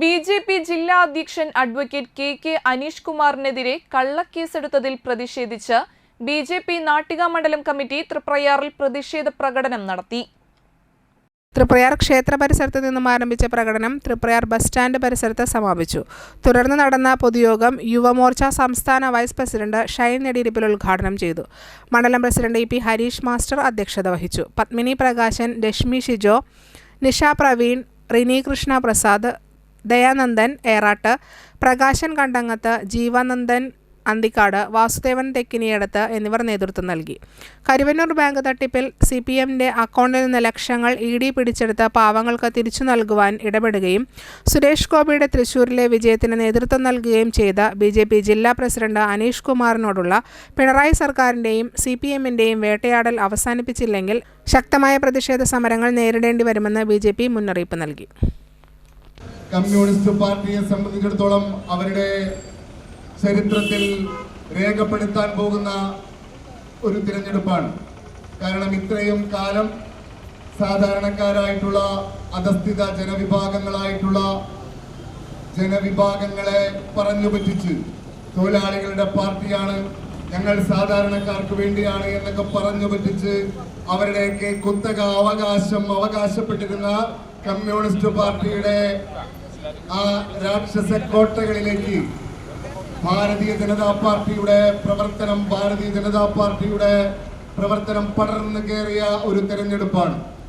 B J P ജില്ലാ അധ്യക്ഷൻ advocate K K Aneesh കുമാറിനെതിരെ കള്ളക്കേസെടുത്തതിൽ പ്രതിഷേധിച്ച് ബി ജെ പി നാട്ടിക മണ്ഡലം കമ്മിറ്റി തൃപ്രയാറിൽ പ്രതിഷേധ പ്രകടനം നടത്തി. തൃപ്രയാർ ക്ഷേത്ര പരിസരത്ത് നിന്നും ആരംഭിച്ച പ്രകടനം തൃപ്രയാർ ബസ് സ്റ്റാൻഡ് പരിസരത്ത് സമാപിച്ചു. തുടർന്ന് നടന്ന പൊതുയോഗം യുവമോർച്ച സംസ്ഥാന വൈസ് പ്രസിഡന്റ് ഷൈൻ നെടിയിരിപ്പിൽ ഉദ്ഘാടനം ചെയ്തു. മണ്ഡലം president E P Harish master അധ്യക്ഷത വഹിച്ചു. പത്മിനി പ്രകാശൻ രശ്മി ഷിജോ നിഷ പ്രവീൺ റിനി കൃഷ്ണ പ്രസാദ് ദയാനന്ദൻ ഏറാട്ട് പ്രകാശൻ കണ്ടങ്ങത്ത് ജീവാനന്ദൻ അന്തിക്കാട് വാസുദേവൻ തെക്കിനിയടത്ത് എന്നിവർ നേതൃത്വം നൽകി. കരുവന്നൂർ ബാങ്ക് തട്ടിപ്പിൽ സി പി എമ്മിന്റെ അക്കൗണ്ടിൽ നിന്ന് ലക്ഷങ്ങൾ ഇ ഡി പിടിച്ചെടുത്ത് പാവങ്ങൾക്ക് തിരിച്ചു നൽകുവാൻ ഇടപെടുകയും സുരേഷ് ഗോപിയുടെ തൃശൂരിലെ വിജയത്തിന് നേതൃത്വം നൽകുകയും ചെയ്ത ബി ജെ പി ജില്ലാ പ്രസിഡന്റ് അനീഷ് കുമാറിനോടുള്ള പിണറായി സർക്കാരിന്റെയും സി പി എമ്മിന്റെയും വേട്ടയാടൽ അവസാനിപ്പിച്ചില്ലെങ്കിൽ ശക്തമായ പ്രതിഷേധ സമരങ്ങൾ നേരിടേണ്ടി വരുമെന്ന് ബി മുന്നറിയിപ്പ് നൽകി. കമ്മ്യൂണിസ്റ്റ് പാർട്ടിയെ സംബന്ധിച്ചിടത്തോളം അവരുടെ ചരിത്രത്തിൽ രേഖപ്പെടുത്താൻ പോകുന്ന ഒരു തിരഞ്ഞെടുപ്പാണ്. കാരണം ഇത്രയും കാലം സാധാരണക്കാരായിട്ടുള്ള അധസ്ഥിത ജനവിഭാഗങ്ങളായിട്ടുള്ള ജനവിഭാഗങ്ങളെ പറഞ്ഞു പറ്റിച്ച് തൊഴിലാളികളുടെ പാർട്ടിയാണ് ഞങ്ങൾ സാധാരണക്കാർക്ക് വേണ്ടിയാണ് എന്നൊക്കെ പറഞ്ഞു പറ്റിച്ച് അവരുടെയൊക്കെ കുത്തക അവകാശം അവകാശപ്പെട്ടിരുന്ന കമ്മ്യൂണിസ്റ്റ് പാർട്ടിയുടെ ആ രാക്ഷസ കോട്ടകളിലേക്ക് ഭാരതീയ ജനതാ പാർട്ടിയുടെ പ്രവർത്തനം ഭാരതീയ ജനതാ പാർട്ടിയുടെ പ്രവർത്തനം പടർന്നു കയറിയ ഒരു തെരഞ്ഞെടുപ്പാണ്.